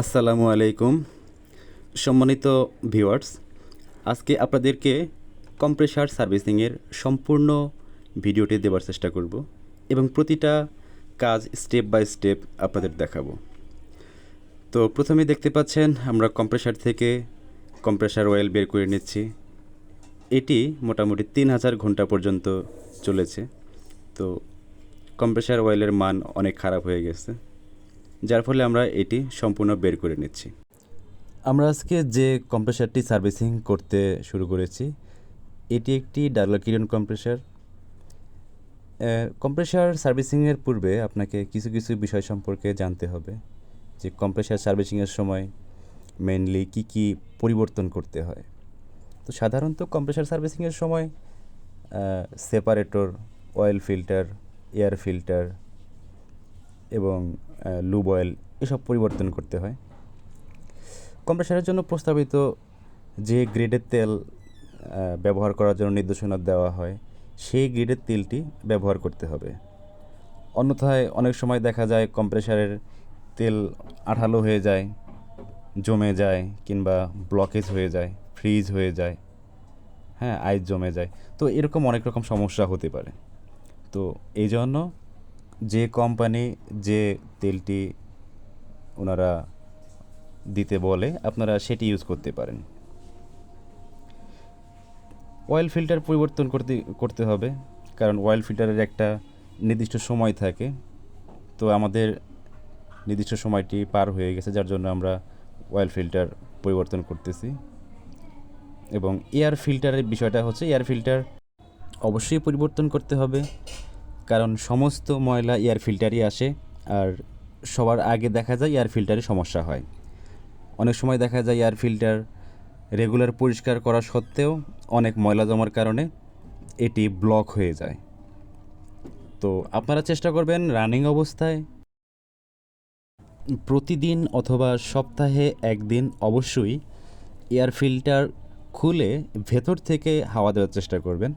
আসসালামু আলাইকুম, সম্মানিত ভিউয়ার্স। আজকে আপনাদেরকে কম্প্রেসার সার্ভিসিংয়ের সম্পূর্ণ ভিডিওটি দেওয়ার চেষ্টা করব এবং প্রতিটা কাজ স্টেপ বাই স্টেপ আপনাদের দেখাবো। তো প্রথমে দেখতে পাচ্ছেন, আমরা কম্প্রেসার থেকে কম্প্রেসার অয়েল বের করে নিচ্ছি। এটি মোটামুটি তিন হাজার ঘণ্টা পর্যন্ত চলেছে। তো কম্প্রেসার অয়েলের মান অনেক খারাপ হয়ে গেছে। যার ফলে আমরা এটি সম্পূর্ণ বের করে নিচ্ছি। আমরা আজকে যে কম্প্রেসারটি সার্ভিসিং করতে শুরু করেছি, এটি একটি ডার্লাকিরন কম্প্রেসার। কম্প্রেসার সার্ভিসিংয়ের পূর্বে আপনাকে কিছু কিছু বিষয় সম্পর্কে জানতে হবে, যে কম্প্রেসার সার্ভিসিংয়ের সময় মেনলি কি কি পরিবর্তন করতে হয়। তো সাধারণত কম্প্রেসার সার্ভিসিংয়ের সময় separator oil filter air filter এবং লুব অয়েল এসব পরিবর্তন করতে হয়। কম্প্রেসারের জন্য প্রস্তাবিত যে গ্রেডের তেল ব্যবহার করার জন্য নির্দেশনা দেওয়া হয়, সেই গ্রেডের তেলটি ব্যবহার করতে হবে। অন্যথায় অনেক সময় দেখা যায় কম্প্রেসারের তেল আঠালো হয়ে যায়, জমে যায় কিংবা ব্লকেজ হয়ে যায় ফ্রিজ হয়ে যায়। হ্যাঁ আইস জমে যায়। তো এরকম অনেক রকম সমস্যা হতে পারে। তো এই জন্য যে কোম্পানি যে তেলটি ওনারা দিতে বলে, আপনারা সেটি ইউজ করতে পারেন। অয়েল ফিল্টার পরিবর্তন করতে করতে হবে, কারণ অয়েল ফিল্টারের একটা নির্দিষ্ট সময় থাকে। তো আমাদের নির্দিষ্ট সময়টি পার হয়ে গেছে, যার জন্য আমরা অয়েল ফিল্টার পরিবর্তন করতেছি। এবং এয়ার ফিল্টারের বিষয়টা হচ্ছে এয়ার ফিল্টার অবশ্যই পরিবর্তন করতে হবে। কারণ সমস্ত ময়লা এয়ার ফিল্টারই আসে আর সবার আগে দেখা যায় এয়ার ফিল্টারে সমস্যা হয়। অনেক সময় দেখা যায় এয়ার ফিল্টার রেগুলার পরিষ্কার করা সত্ত্বেও অনেক ময়লা জমার কারণে এটি ব্লক হয়ে যায়। তো আপনারা চেষ্টা করবেন রানিং অবস্থায় প্রতিদিন অথবা সপ্তাহে একদিন অবশ্যই এয়ার ফিল্টার খুলে ভেতর থেকে হাওয়া দেওয়ার চেষ্টা করবেন।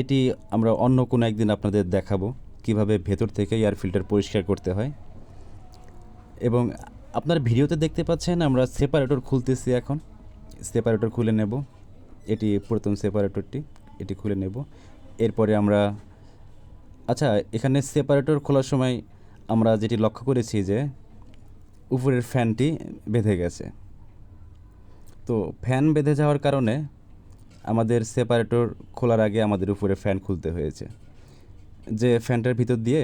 এটি আমরা অন্য কোনো একদিন আপনাদের দেখাবো কীভাবে ভেতর থেকে এয়ার ফিল্টার পরিষ্কার করতে হয়। এবং আপনার ভিডিওতে দেখতে পাচ্ছেন আমরা সেপারেটর খুলতেছি এখন। সেপারেটর খুলে নেব। এটি প্রথম সেপারেটরটি এটি খুলে নেব। এরপরে আমরা আচ্ছা এখানে সেপারেটর খোলার সময় আমরা যেটি লক্ষ্য করেছি যে উপরের ফ্যানটি বেঁধে গেছে। তো ফ্যান বেঁধে যাওয়ার কারণে আমাদের সেপারেটর খোলার আগে আমাদের উপরে ফ্যান খুলতে হয়েছে। যে ফ্যানটার ভিতর দিয়ে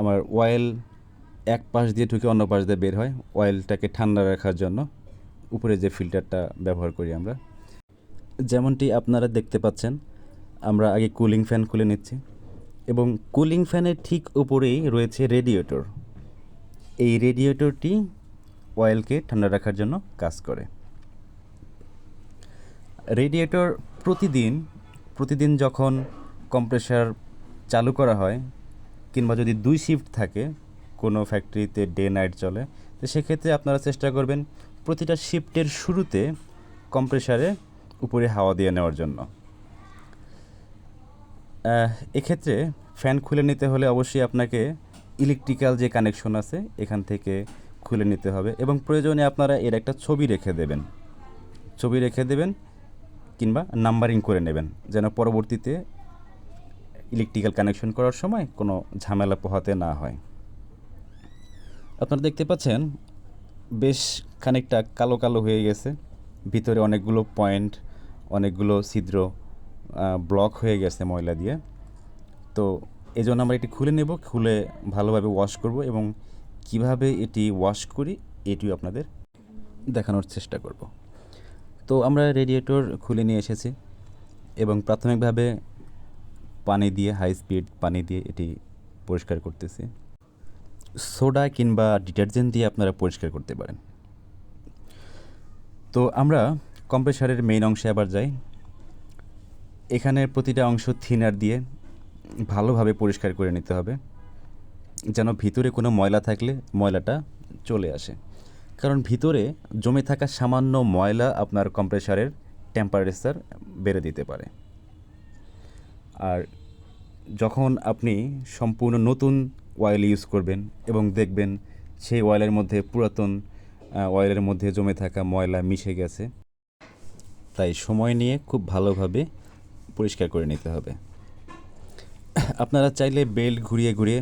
আমার অয়েল এক পাশ দিয়ে ঢুকে অন্য পাশ দিয়ে বের হয় অয়েলটাকে ঠান্ডা রাখার জন্য। উপরে যে ফিল্টারটা ব্যবহার করি আমরা। যেমনটি আপনারা দেখতে পাচ্ছেন, আমরা আগে কুলিং ফ্যান খুলে নিচ্ছি এবং কুলিং ফ্যানের ঠিক উপরেই রয়েছে রেডিয়েটর এই রেডিয়েটরটি অয়েলকে ঠান্ডা রাখার জন্য কাজ করে। রেডিয়েটর প্রতিদিন প্রতিদিন যখন কম্প্রেসার চালু করা হয়, কিংবা যদি দুই শিফট থাকে, কোনো ফ্যাক্টরিতে ডে নাইট চলে, তো সেক্ষেত্রে আপনারা চেষ্টা করবেন প্রতিটা শিফটের শুরুতে কম্প্রেসারে উপরে হাওয়া দিয়ে নেওয়ার জন্য। এক্ষেত্রে ফ্যান খুলে নিতে হলে অবশ্যই আপনাকে ইলেকট্রিক্যাল যে কানেকশন আছে, এখান থেকে খুলে নিতে হবে এবং প্রয়োজনে আপনারা এর একটা ছবি রেখে দেবেন। ছবি রেখে দেবেন কিংবা নাম্বারিং করে নেবেন, যেন পরবর্তীতে ইলেকট্রিক্যাল কানেকশন করার সময় কোনো ঝামেলা পোহাতে না হয়। আপনারা দেখতে পাচ্ছেন, বেশ খানিকটা কালো কালো হয়ে গেছে। ভিতরে অনেকগুলো পয়েন্ট অনেকগুলো ছিদ্র ব্লক হয়ে গেছে ময়লা দিয়ে। তো এই জন্য আমরা এটি খুলে নেব, খুলে ভালোভাবে ওয়াশ করব এবং কীভাবে এটি ওয়াশ করি, এটিও আপনাদের দেখানোর চেষ্টা করব। তো আমরা রেডিয়েটর খুলে নিয়ে এসেছি এবং প্রাথমিকভাবে পানি দিয়ে হাই স্পিড পানি দিয়ে এটি পরিষ্কার করতেছি। সোডা কিংবা ডিটারজেন্ট দিয়ে আপনারা পরিষ্কার করতে পারেন। তো আমরা কম্প্রেসারের মেইন অংশে আবার যাই। এখানের প্রতিটা অংশ থিনার দিয়ে ভালোভাবে পরিষ্কার করে নিতে হবে, যেন ভিতরে কোনো ময়লা থাকলে ময়লাটা চলে আসে। কারণ ভিতরে জমে থাকা সামান্য ময়লা আপনার কম্প্রেসারের টেম্পারেচার বেড়ে দিতে পারে। আর যখন আপনি সম্পূর্ণ নতুন অয়েল ইউজ করবেন এবং দেখবেন সেই অয়েলের মধ্যে পুরাতন অয়েলের মধ্যে জমে থাকা ময়লা মিশে গেছে, তাই সময় নিয়ে খুব ভালোভাবে পরিষ্কার করে নিতে হবে। আপনারা চাইলে বেল্ট ঘুরিয়ে ঘুরিয়ে,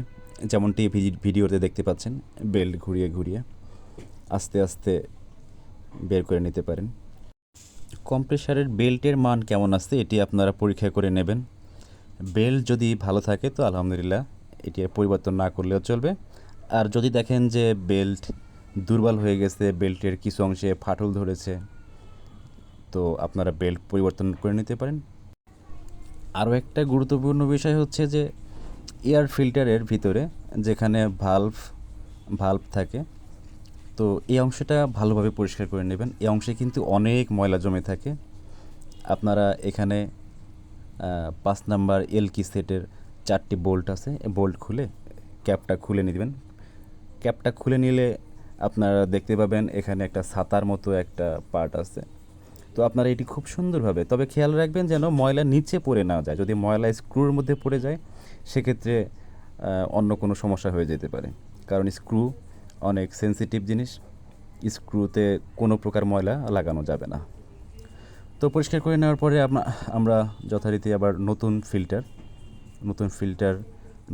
যেমনটি ভিডিওতে দেখতে পাচ্ছেন বেল্ট ঘুরিয়ে ঘুরিয়ে আস্তে আস্তে বের করে নিতে পারেন। কম্প্রেসারের বেল্টের মান কেমন আসছে এটি আপনারা পরীক্ষা করে নেবেন। বেল্ট যদি ভালো থাকে তো আলহামদুলিল্লাহ এটি পরিবর্তন না করলেও চলবে। আর যদি দেখেন যে বেল্ট দুর্বল হয়ে গেছে, বেল্টের কিছু অংশে ফাটল ধরেছে, তো আপনারা বেল্ট পরিবর্তন করে নিতে পারেন। আরও একটা গুরুত্বপূর্ণ বিষয় হচ্ছে যে এয়ার ফিল্টারের ভিতরে যেখানে ভালভ ভালভ থাকে তো এই অংশটা ভালোভাবে পরিষ্কার করে নেবেন। এই অংশে কিন্তু অনেক ময়লা জমে থাকে। আপনারা এখানে পাঁচ নাম্বার এল কি সেটের চারটি বোল্ট আছে। বোল্ট খুলে ক্যাপটা খুলে নেবেন। ক্যাপটা খুলে নিলে আপনারা দেখতে পাবেন এখানে একটা ছাতার মতো একটা পার্ট আছে। তো আপনারা এটি খুব সুন্দরভাবে, তবে খেয়াল রাখবেন যেন ময়লা নিচে পড়ে না যায়। যদি ময়লা স্ক্রুর মধ্যে পড়ে যায়, সেক্ষেত্রে অন্য কোনো সমস্যা হয়ে যেতে পারে। কারণ স্ক্রু অনেক সেনসিটিভ জিনিস স্ক্রুতে কোনো প্রকার ময়লা লাগানো যাবে না। তো পরিষ্কার করে নেওয়ার পরে আমরা যথারীতি আবার নতুন ফিল্টার নতুন ফিল্টার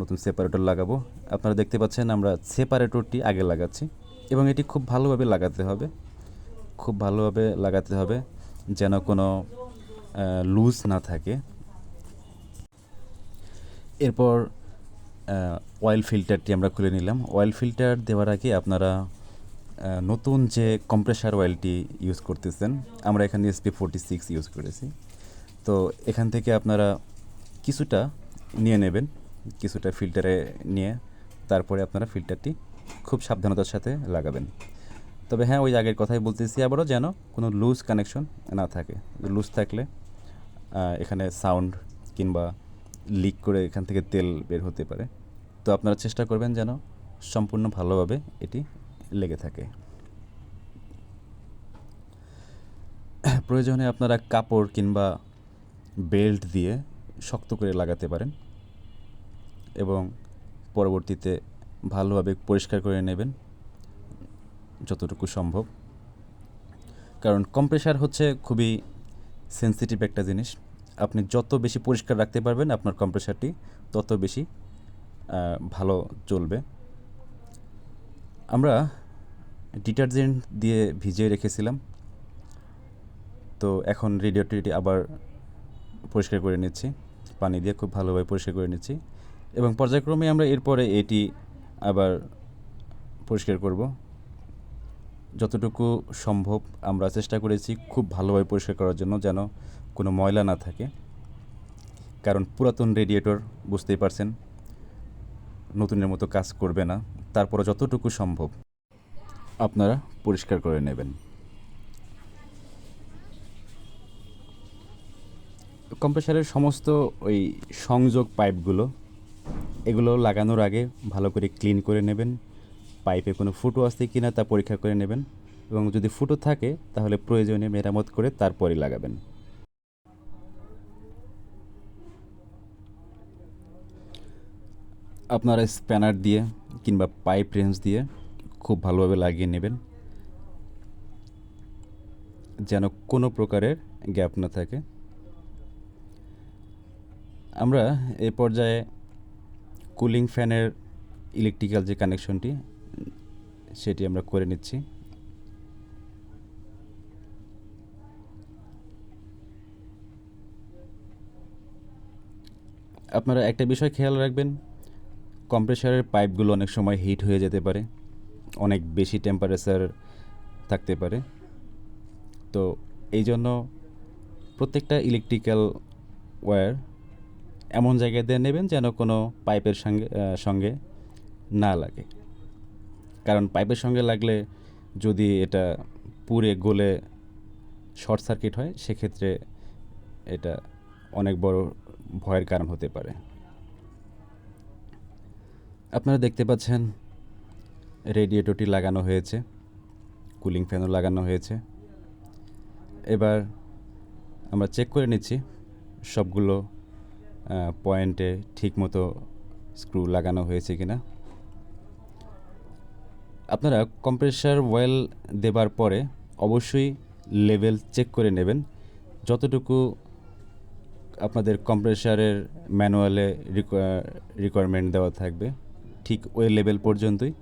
নতুন সেপারেটর লাগাবো। আপনারা দেখতে পাচ্ছেন আমরা সেপারেটরটি আগে লাগাচ্ছি এবং এটি খুব ভালোভাবে লাগাতে হবে, খুব ভালোভাবে লাগাতে হবে যেন কোনো লুজ না থাকে। এরপর অয়েল ফিল্টারটি আমরা খুলে নিলাম। অয়েল ফিল্টার দেওয়ার আগে আপনারা নতুন যে কম্প্রেসার অয়েলটি ইউজ করতেছেন, আমরা এখানে এসপি ফোরটি সিক্স ইউজ করেছি। তো এখান থেকে আপনারা কিছুটা নিয়ে নেবেন, কিছুটা ফিল্টারে নিয়ে তারপরে আপনারা ফিল্টারটি খুব সাবধানতার সাথে লাগাবেন। তবে হ্যাঁ ওই আগের কথাই বলতেছি, আবারও যেন কোনো লুজ কানেকশন না থাকে। লুজ থাকলে এখানে সাউন্ড কিংবা লিক করে এখান থেকে তেল বের হতে পারে। তো আপনারা চেষ্টা করবেন যেন সম্পূর্ণ ভালোভাবে এটি লেগে থাকে। প্রয়োজনে আপনারা কাপড় কিংবা বেল্ট দিয়ে শক্ত করে লাগাতে পারেন এবং পরবর্তীতে ভালোভাবে পরিষ্কার করে নেবেন যতটুকু সম্ভব। কারণ কম্প্রেসার হচ্ছে খুবই সেনসিটিভ একটা জিনিস। আপনি যত বেশি পরিষ্কার রাখতে পারবেন আপনার কম্প্রেসারটি তত বেশি ভালো চলবে। আমরা ডিটারজেন্ট দিয়ে ভিজিয়ে রেখেছিলাম। তো এখন রেডিওটি আবার পরিষ্কার করে নিচ্ছি। পানি দিয়ে খুব ভালোভাবে পরিষ্কার করে নিচ্ছি। এবং পর্যায়ক্রমে আমরা এরপরে এটি আবার পরিষ্কার করব। যতটুকু সম্ভব আমরা চেষ্টা করেছি খুব ভালোভাবে পরিষ্কার করার জন্য যেন কোনো ময়লা না থাকে। কারণ পুরাতন রেডিয়েটর বুঝতেই পারছেন, নতুনের মতো কাজ করবে না। তারপরে যতটুকু সম্ভব আপনারা পরিষ্কার করে নেবেন। কম্প্রেসারের সমস্ত ওই সংযোগ পাইপগুলো, এগুলো লাগানোর আগে ভালো করে ক্লিন করে নেবেন। পাইপে কোনো ফুটো আসছে কি না তা পরীক্ষা করে নেবেন। এবং যদি ফুটো থাকে, তাহলে প্রয়োজনে মেরামত করে তারপরে লাগাবেন। আপনারা স্প্যানার দিয়ে কিংবা পাইপ রেঞ্জ দিয়ে খুব ভালোভাবে লাগিয়ে নেবেন। যেন কোনো প্রকারের গ্যাপ না থাকে। আমরা এ পর্যায়ে কুলিং ফ্যানের ইলেকট্রিক্যাল যে কানেকশনটি, সেটি আমরা করে নিচ্ছি। আপনারা একটা বিষয় খেয়াল রাখবেন কম্প্রেসারের পাইপগুলো অনেক সময় হিট হয়ে যেতে পারে। অনেক বেশি টেম্পারেচার থাকতে পারে। তো এই জন্য প্রত্যেকটা ইলেকট্রিক্যাল ওয়্যার এমন জায়গায় দিয়ে নেবেন যেন কোনো পাইপের সঙ্গে সঙ্গে না লাগে। কারণ পাইপের সঙ্গে লাগলে যদি এটা পুড়ে, গলে শর্ট সার্কিট হয়, সেক্ষেত্রে এটা অনেক বড় ভয়ের কারণ হতে পারে। আপনারা দেখতে পাচ্ছেন, রেডিয়েটরটি লাগানো হয়েছে, কুলিং ফ্যানও লাগানো হয়েছে। এবার আমরা চেক করে নিচ্ছি, সবগুলো পয়েন্টে ঠিকমতো স্ক্রু লাগানো হয়েছে কিনা। আপনারা কম্প্রেসার ওয়েল দেবার পরে অবশ্যই লেভেল চেক করে নেবেন। যতটুকু আপনাদের কম্প্রেসারের ম্যানুয়ালে রিকোয়ারমেন্ট দেওয়া থাকবে। ঠিক ওই লেভেল পর্যন্তই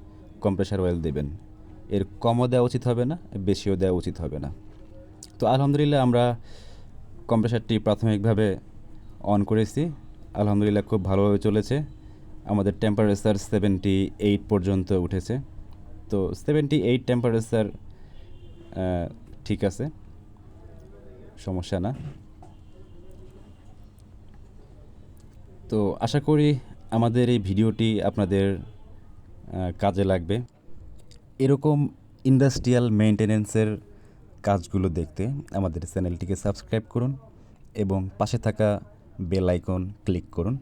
কম্প্রেসার অয়েল দেবেন। এর কমও দেওয়া উচিত হবে না, বেশিও দেওয়া উচিত হবে না। তো আলহামদুলিল্লাহ আমরা কম্প্রেসারটি প্রাথমিকভাবে অন করেছি। আলহামদুলিল্লাহ খুব ভালোভাবে চলেছে। আমাদের টেম্পারেচার সেভেন্টি এইট পর্যন্ত উঠেছে। তো সেভেন্টি এইট টেম্পারেচার ঠিক আছে, সমস্যা না। তো আশা করি আমাদের এই ভিডিওটি আপনাদের কাজে লাগবে। এরকম ইন্ডাস্ট্রিয়াল মেনটেনেন্সের কাজগুলো দেখতে আমাদের চ্যানেলটিকে সাবস্ক্রাইব করুন এবং পাশে থাকা বেল আইকন ক্লিক করুন।